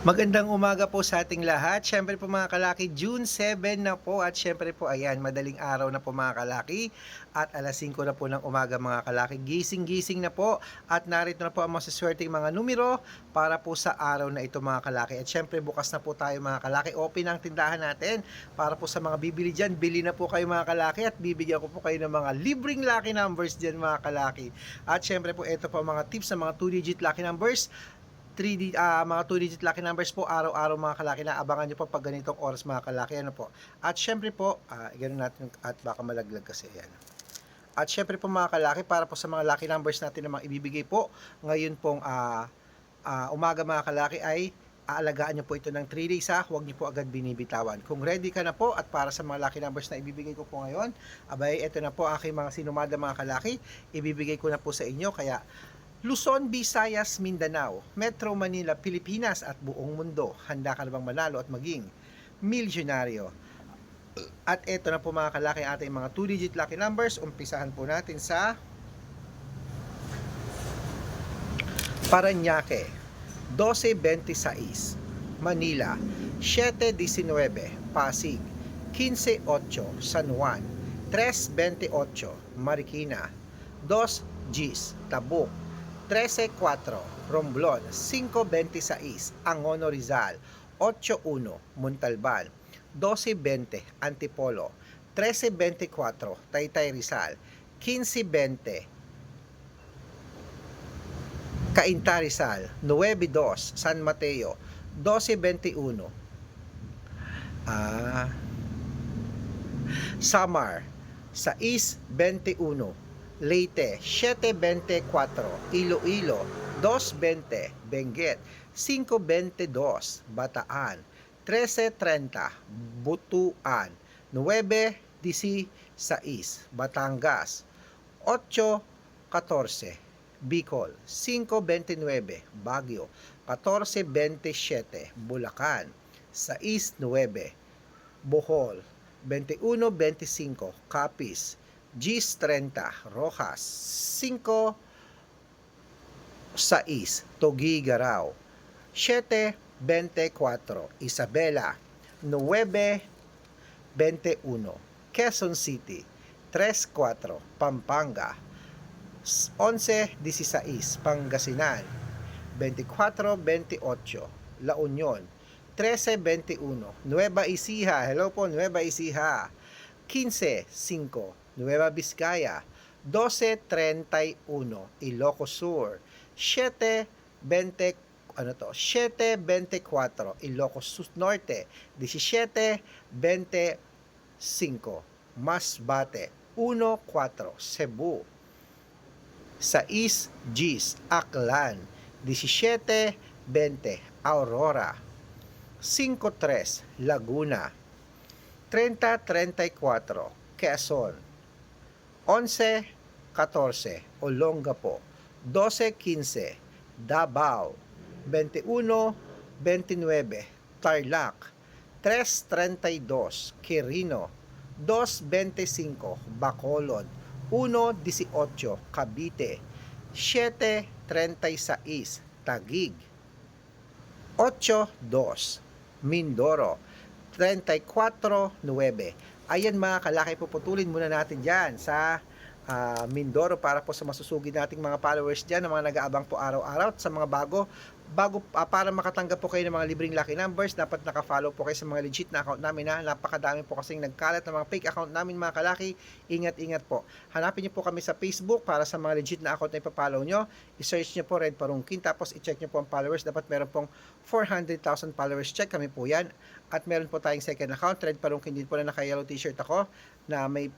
Magandang umaga po sa ating lahat. Siyempre po mga kalaki, June 7 na po at siyempre po ayan, madaling araw na po mga kalaki at alas 5 na po ng umaga mga kalaki. Gising-gising na po at narito na po ang masaswerteng mga numero para po sa araw na ito mga kalaki. At siyempre bukas na po tayo mga kalaki. Open ang tindahan natin para po sa mga bibili dyan. Bili na po kayo mga kalaki at bibigyan ko po kayo ng mga libreng lucky numbers dyan mga kalaki. At siyempre po ito po ang mga tips sa mga 2-digit lucky numbers 3D, ah, mga 2-digit lucky numbers po, araw-araw mga kalaki na abangan nyo po pag ganitong oras mga kalaki. Ano po. At syempre po, ah, ganun natin, at baka malaglag kasi yan. At syempre po mga kalaki, para po sa mga lucky numbers natin na mga ibibigay po, ngayon pong ah, ah, umaga mga kalaki ay aalagaan nyo po ito ng 3 days ha, huwag nyo po agad binibitawan. Kung ready ka na po at para sa mga lucky numbers na ibibigay ko po ngayon, abay, ito na po aking mga sinumada mga kalaki, ibibigay ko na po sa inyo, kaya Luzon, Visayas, Mindanao, Metro Manila, Pilipinas at buong mundo. Handa ka na bang manalo at maging milyonaryo? At eto na po mga kalaki ating mga 2-digit lucky numbers. Umpisahan po natin sa Paranaque, 1226, Manila, 719, Pasig, 158, San Juan, 328, Marikina, 2 Gis, Tabuk, 13-4, Romblon, 5-26, Angono Rizal, 8-1, Montalban, 12-20, Antipolo, 13-24, Taytay Rizal, 15-20, Cainta Rizal, 9-2, San Mateo, 12-21, ah, Samar, 6-21, Leyte, 724, Iloilo, 220, Benguet, 522, Bataan, 1330, Butuan, 916, Batangas, 814, Bicol, 529, Baguio, 1427, Bulacan, 69, Bohol, 2125, Capiz, Gis 30, Rojas, 5, 6, Togigaraw, 7, 24, Isabela, 9, 21, Quezon City, 3, 4, Pampanga, 11, 16, Pangasinan, 24, 28, La Union, 13, 21, Nueva Ecija, hello po, Nueva Ecija, 15, 5, Nueva Vizcaya, 12.31 Ilocos Sur, 7.20 ano to, 7.24 Ilocos Norte, 17.25 Masbate, 1.4 Cebu, 6 Gis Aklan, 17.20 Aurora, 5.3 Laguna, 30.34 Quezon, 11.14 Olongapo, 12.15 Davao, 21.29 Tarlac, 3.32 Quirino, 2.25 Bacolod, 1.18 Cavite, 7.36 Tagig, 8.2 Mindoro, 34.9 Ayan mga kalaki, puputulin muna natin dyan sa ah, Mindoro para po sa masusugid nating mga followers dyan, ng mga nag-aabang po araw-araw sa mga bago, bago ah, para makatanggap po kayo ng mga libreng lucky numbers, dapat naka-follow po kayo sa mga legit na account namin na napakadami po kasing nagkalat ng mga fake account namin mga kalaki, ingat-ingat po. Hanapin niyo po kami sa Facebook para sa mga legit na account na ipapollow nyo, i-search niyo po Red Parungkin, tapos i-check niyo po ang followers, dapat meron pong 400,000 followers. Check kami po yan, at meron po tayong second account, Red Parungkin. Din po na naka-yellow t-shirt ako, na may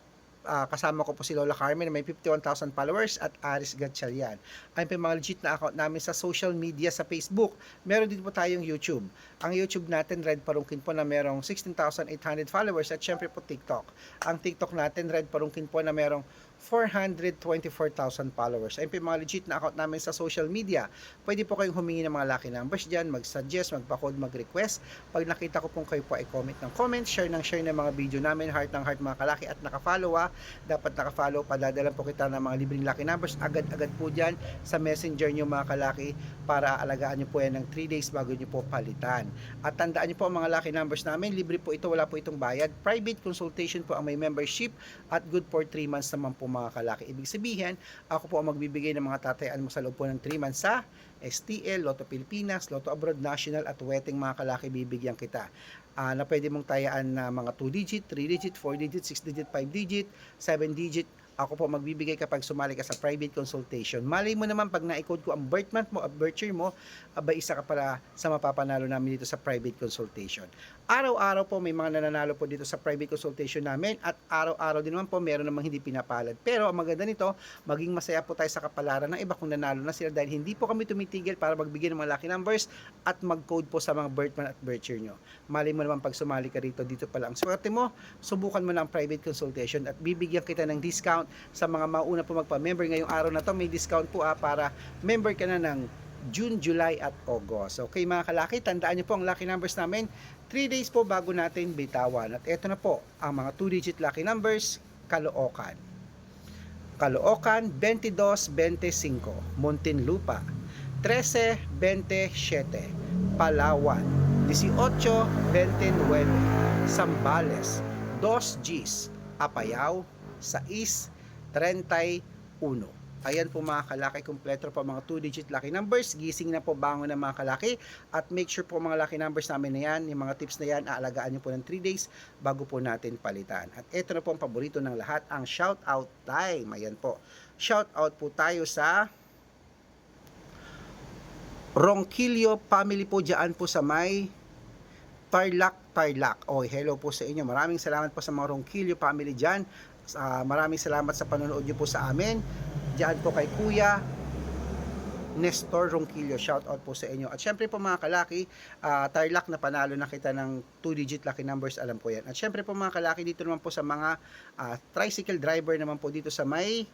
ah, kasama ko po si Lola Carmen may 51,000 followers at Aris Gatchalian. Ayun po mga legit na account namin sa social media sa Facebook. Meron din po tayong YouTube. Ang YouTube natin, Red Parungkin po na merong 16,800 followers at syempre po TikTok. Ang TikTok natin, Red Parungkin po na merong 424,000 followers. Ayun mga legit na account namin sa social media. Pwede po kayong humingi ng mga lucky numbers dyan, mag-suggest, magpa-code, mag-request. Pag nakita ko pong kayo po ay comment ng comment, share ng share ng mga video namin, heart ng heart mga kalaki at nakafollow ah. Dapat nakafollow, padadalan po kita ng mga libreng lucky numbers agad-agad po dyan sa messenger nyo mga kalaki para alagaan nyo po yan ng 3 days bago nyo po palitan. At tandaan nyo po ang mga lucky numbers namin, libre po ito, wala po itong bayad. Private consultation po ang may membership at good for 3 months naman po mga kalaki. Ibig sabihin, ako po ang magbibigay ng mga tatayaan mo sa loob po ng 3 months sa STL, Lotto Pilipinas, Lotto Abroad National at Wedding mga kalaki bibigyan kita. Ah, na pwede mong tayaan na mga 2 digit, 3 digit, 4 digit, 6 digit, 5 digit, 7 digit. Ako po magbibigay kapag sumali ka sa private consultation. Malay mo naman pag na-code ko ang birth month mo at birth year mo, abay isa ka pala sa mapapanalo namin dito sa private consultation. Araw-araw po may mga nananalo po dito sa private consultation namin at araw-araw din naman po meron namang hindi pinapalad. Pero ang maganda nito, maging masaya po tayo sa kapalaran ng iba kung nanalo na sila dahil hindi po kami tumitigil para magbigay ng mga lucky numbers at mag-code po sa mga birth month at birth year nyo. Malay mo naman pag sumali ka rito, dito pala ang swerte mo, subukan mo na ang private consultation at bibigyan kita ng discount sa mga mauna po magpa-member ngayong araw na to. May discount po ah, para member ka na ng June, July at August. Okay mga kalaki, tandaan nyo po ang lucky numbers namin. 3 days po bago natin bitawan. At eto na po, ang mga 2-digit lucky numbers, Caloocan. Caloocan, 22-25. Muntinlupa, 13-27. Palawan, 18-29. Sambales, 2 Gs. Apayao, 6-31. Ayan po mga kalaki, kompleto po mga 2-digit lucky numbers. Gising na po bangon ng mga kalaki. At make sure po mga lucky numbers namin na yan, yung mga tips na yan, aalagaan nyo po ng 3 days bago po natin palitan. At ito na po ang paborito ng lahat, ang shout out time. Ayan po. Shout out po tayo sa Ronquillo family po dyan po sa may Tarlac, Tarlac. Oh, hello po sa inyo. Maraming salamat po sa mga Ronquillo family dyan. Ah, maraming salamat sa panonood nyo po sa amin. Diyan po kay Kuya Nestor Ronquillo. Shout out po sa inyo. At syempre po mga kalaki, ah, Tarlac na panalo na kita ng 2-digit lucky numbers. Alam ko yan. At syempre po mga kalaki, dito naman po sa mga ah, tricycle driver naman po dito sa may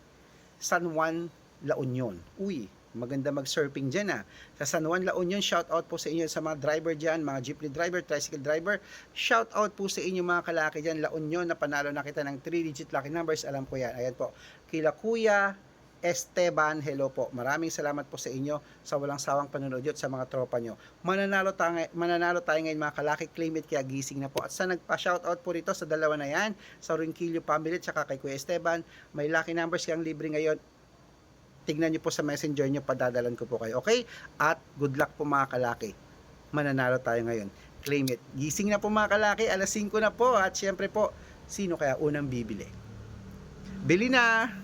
San Juan, La Union. Uy, maganda mag-surfing dyan ah. Sa San Juan, La Union, shout out po sa inyo sa mga driver dyan, mga jeepney driver, tricycle driver. Shout out po sa inyo mga kalaki dyan, La Union, na panalo na kita ng 3-digit lucky numbers. Alam ko yan. Ayan po. Kila Kuya Esteban, hello po. Maraming salamat po sa inyo sa walang sawang panonood at sa mga tropa nyo. Mananalo tayo, mananalo tayo ngayon mga kalaki, claim it kaya gising na po. At sa nagpa-shoutout po rito sa dalawa na yan, sa Rinquillo family at saka kay Kuya Esteban, may lucky numbers kayang libre ngayon. Tignan nyo po sa messenger nyo, padadalan ko po kayo. Okay? At good luck po mga kalaki. Mananalo tayo ngayon. Claim it. Gising na po mga kalaki, alas 5 na po. At syempre po, sino kaya unang bibili? Bili na!